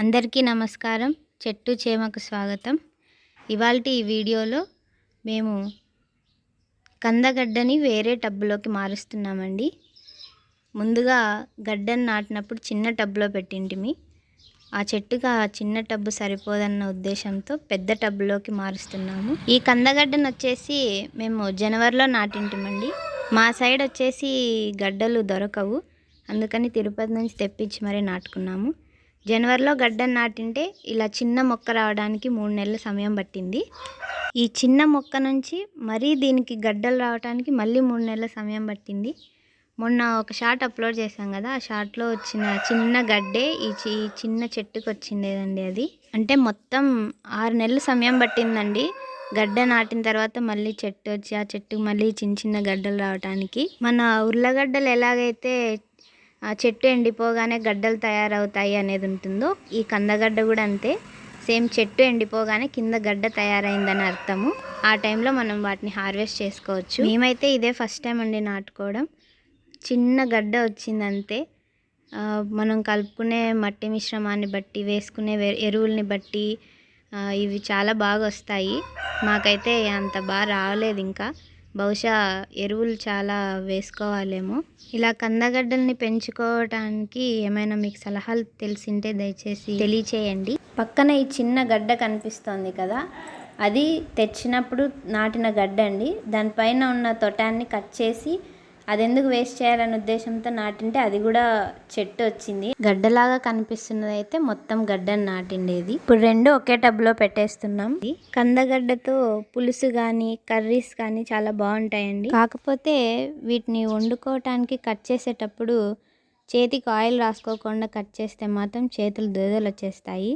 అందరికీ నమస్కారం. చెట్టు చేమకు స్వాగతం. ఇవాళ ఈ వీడియోలో మేము కందగడ్డని వేరే టబ్బులోకి మారుస్తున్నామండి. ముందుగా గడ్డను నాటినప్పుడు చిన్న టబ్లో పెట్టింటిమి. ఆ చెట్టుకు ఆ చిన్న టబ్బు సరిపోదన్న ఉద్దేశంతో పెద్ద టబ్బులోకి మారుస్తున్నాము. ఈ కందగడ్డను వచ్చేసి మేము జనవరిలో నాటింటిమండి. మా సైడ్ వచ్చేసి గడ్డలు దొరకవు. అందుకని తిరుపతి నుంచి తెప్పించి మరీ నాటుకున్నాము. జనవరిలో గడ్డను నాటింటే ఇలా చిన్న మొక్క రావడానికి మూడు నెలల సమయం పట్టింది. ఈ చిన్న మొక్క నుంచి మరీ దీనికి గడ్డలు రావడానికి మళ్ళీ మూడు నెలల సమయం పట్టింది. మొన్న ఒక షార్ట్ అప్లోడ్ చేశాం కదా ఆ షార్ట్లో వచ్చిన చిన్న గడ్డే ఈ చి- చిన్న చెట్టుకు వచ్చిందేదండి అది. అంటే మొత్తం ఆరు నెలల సమయం పట్టిందండి గడ్డ నాటిన తర్వాత మళ్ళీ చెట్టు వచ్చి ఆ చెట్టుకు మళ్ళీ చిన్న చిన్న గడ్డలు రావడానికి మన ఉర్లగడ్డలు ఎలాగైతే చెట్టు ఎండిపోగానే గడ్డలు తయారవుతాయి అనేది ఉంటుందో ఈ కందగడ్డ కూడా అంతే. సేమ్ చెట్టు ఎండిపోగానే కింద గడ్డ తయారైందని అర్థము. ఆ టైంలో మనం వాటిని హార్వెస్ట్ చేసుకోవచ్చు. మేమైతే ఇదే ఫస్ట్ టైం అండి నాటుకోవడం. చిన్న గడ్డ వచ్చింది అంతే మనం కలుపుకునే మట్టి మిశ్రమాన్ని బట్టి వేసుకునే ఎరువుల్ని బట్టి ఇవి చాలా బాగా వస్తాయి మాకైతే అంత బాగా రావలేదు ఇంకా. బహుశా ఎరువులు చాలా వేసుకోవాలేమో. ఇలా కందగడ్డల్ని పెంచుకోవటానికి ఏమైనా మీకు సలహాలు తెలిసింటే దయచేసి తెలియచేయండి. పక్కన ఈ చిన్న గడ్డ కనిపిస్తోంది కదా అది తెచ్చినప్పుడు నాటిన గడ్డ అండి దానిపైన ఉన్న తొటాన్ని కట్ చేసి అది ఎందుకు వేస్ట్ చేయాలనే ఉద్దేశంతో నాటింటే అది కూడా చెట్టు వచ్చింది. గడ్డలాగా కనిపిస్తున్నది అయితే మొత్తం గడ్డని నాటిండేది. ఇప్పుడు రెండు ఒకే టబ్లో పెట్టేస్తున్నాం. కందగడ్డతో పులుసు కానీ కర్రీస్ కానీ చాలా బాగుంటాయండి. కాకపోతే వీటిని వండుకోవటానికి కట్ చేసేటప్పుడు చేతికి ఆయిల్ రాసుకోకుండా కట్ చేస్తే మాత్రం చేతులు దురదలు వచ్చేస్తాయి.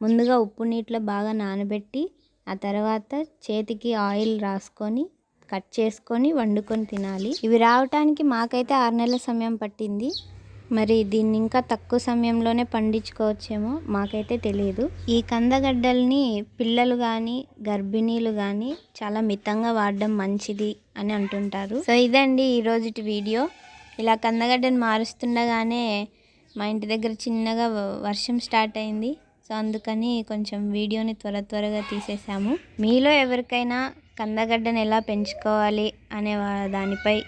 ముందుగా ఉప్పు నీటిలో బాగా నానబెట్టి ఆ తర్వాత చేతికి ఆయిల్ రాసుకొని కట్ చేసుకొని వండుకొని తినాలి. ఇవి రావటానికి మాకైతే ఆరు నెలల సమయం పట్టింది. మరి దీన్ని ఇంకా తక్కువ సమయంలోనే పండించుకోవచ్చేమో మాకైతే తెలియదు. ఈ కందగడ్డల్ని పిల్లలు కానీ గర్భిణీలు కానీ చాలా మితంగా వాడడం మంచిది అని అంటుంటారు. సో ఇదండి ఈ రోజుటి వీడియో. ఇలా కందగడ్డని మారుస్తుండగానే మా ఇంటి దగ్గర చిన్నగా వ- వర్షం స్టార్ట్ అయింది. సో అందుకని కొంచెం వీడియోని త్వర త్వరగా తీసేసాము. మీలో ఎవరికైనా కందగడ్డను ఎలా పెంచుకోవాలి అనే దానిపై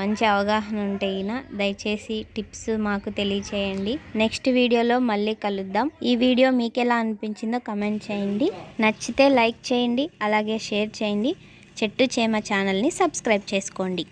మంచి అవగాహన ఉంటే ఈయన. దయచేసి టిప్స్ మాకు తెలియచేయండి. నెక్స్ట్ వీడియోలో మళ్ళీ కలుద్దాం. ఈ వీడియో మీకు ఎలా అనిపించిందో కమెంట్ చేయండి. నచ్చితే లైక్ చేయండి అలాగే షేర్ చేయండి. చెట్టు చేమ ఛానల్ని సబ్స్క్రైబ్ చేసుకోండి.